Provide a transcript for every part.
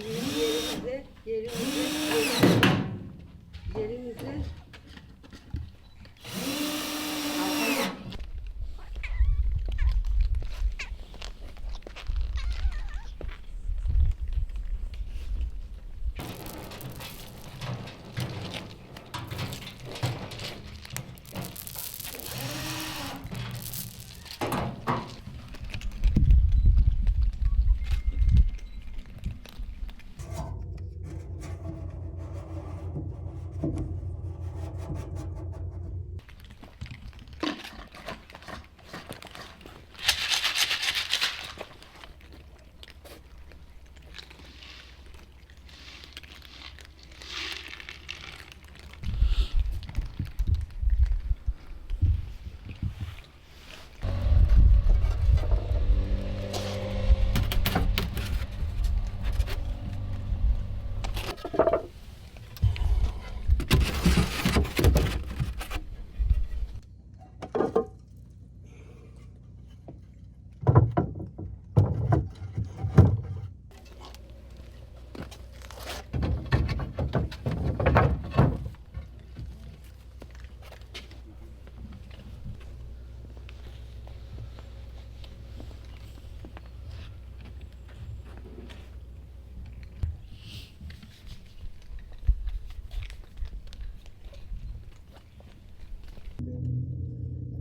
দিয়ে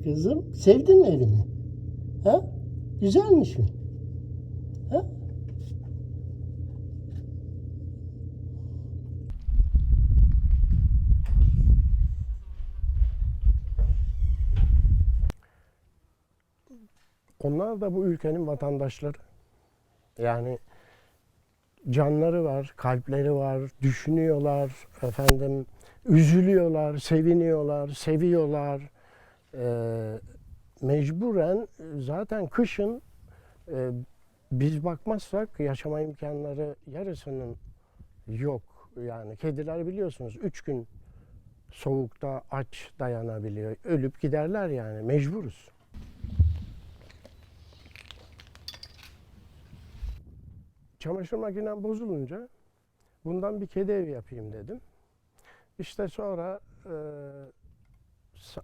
Kızım sevdin mi evini? Ha? Güzelmiş mi? Ha? Onlar da bu ülkenin vatandaşları. Yani canları var, kalpleri var, düşünüyorlar, efendim üzülüyorlar, seviniyorlar, seviyorlar. Ee, mecburen zaten kışın e, biz bakmazsak yaşama imkanları yarısının yok. Yani kediler biliyorsunuz üç gün soğukta aç dayanabiliyor. Ölüp giderler yani mecburuz. Çamaşır makinem bozulunca bundan bir kedi evi yapayım dedim. İşte sonra e,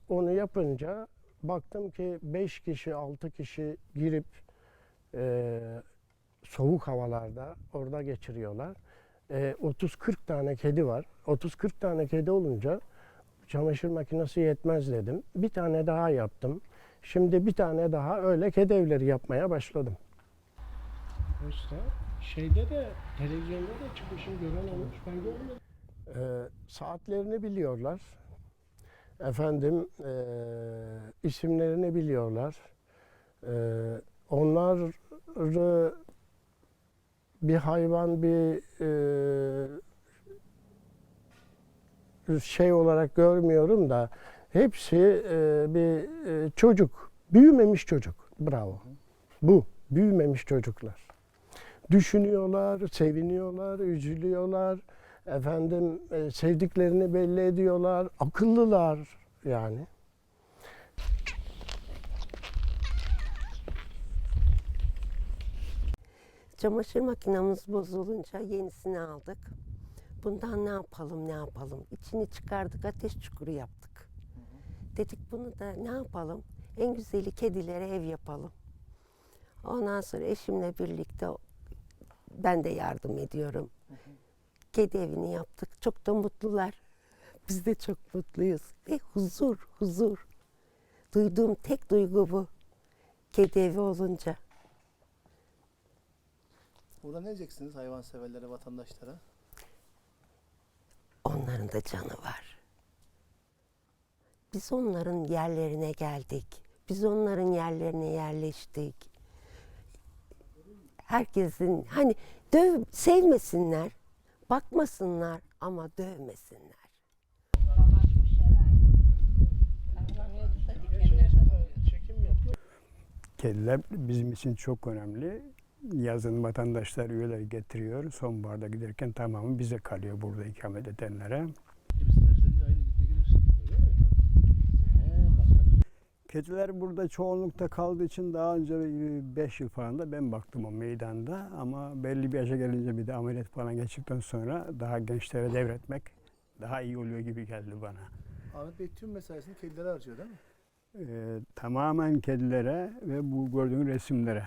onu yapınca baktım ki 5 kişi 6 kişi girip e, soğuk havalarda orada geçiriyorlar. E, 30-40 tane kedi var. 30-40 tane kedi olunca çamaşır makinesi yetmez dedim. Bir tane daha yaptım. Şimdi bir tane daha öyle kedi evleri yapmaya başladım. İşte şeyde de televizyonda da çıkışım gören olmuş. Ben görmedim. Ee, saatlerini biliyorlar. Efendim eee, isimlerini biliyorlar. Eee onları bir hayvan bir eee, şey olarak görmüyorum da hepsi eee, bir eee, çocuk, büyümemiş çocuk. Bravo. Bu büyümemiş çocuklar. Düşünüyorlar, seviniyorlar, üzülüyorlar. Efendim e, sevdiklerini belli ediyorlar. Akıllılar yani. Çamaşır makinamız bozulunca yenisini aldık. Bundan ne yapalım ne yapalım? İçini çıkardık ateş çukuru yaptık. Dedik bunu da ne yapalım? En güzeli kedilere ev yapalım. Ondan sonra eşimle birlikte ben de yardım ediyorum. Kedi evini yaptık. Çok da mutlular. Biz de çok mutluyuz. Ve huzur, huzur. Duyduğum tek duygu bu. Kedi evi olunca. Burada ne diyeceksiniz hayvanseverlere, vatandaşlara? Onların da canı var. Biz onların yerlerine geldik. Biz onların yerlerine yerleştik. Herkesin hani döv sevmesinler, bakmasınlar ama dövmesinler. Kediler bizim için çok önemli. Yazın vatandaşlar üyeler getiriyor. Sonbaharda giderken tamamı bize kalıyor burada ikamet edenlere. Biz isterseniz aynı günde girersin. Öyle mi? Kediler burada çoğunlukta kaldığı için daha önce 5 yıl falan da ben baktım o meydanda ama belli bir yaşa gelince bir de ameliyat falan geçtikten sonra daha gençlere devretmek daha iyi oluyor gibi geldi bana. Ahmet Bey tüm mesaisini kedilere harcıyor değil mi? Ee, tamamen kedilere ve bu gördüğün resimlere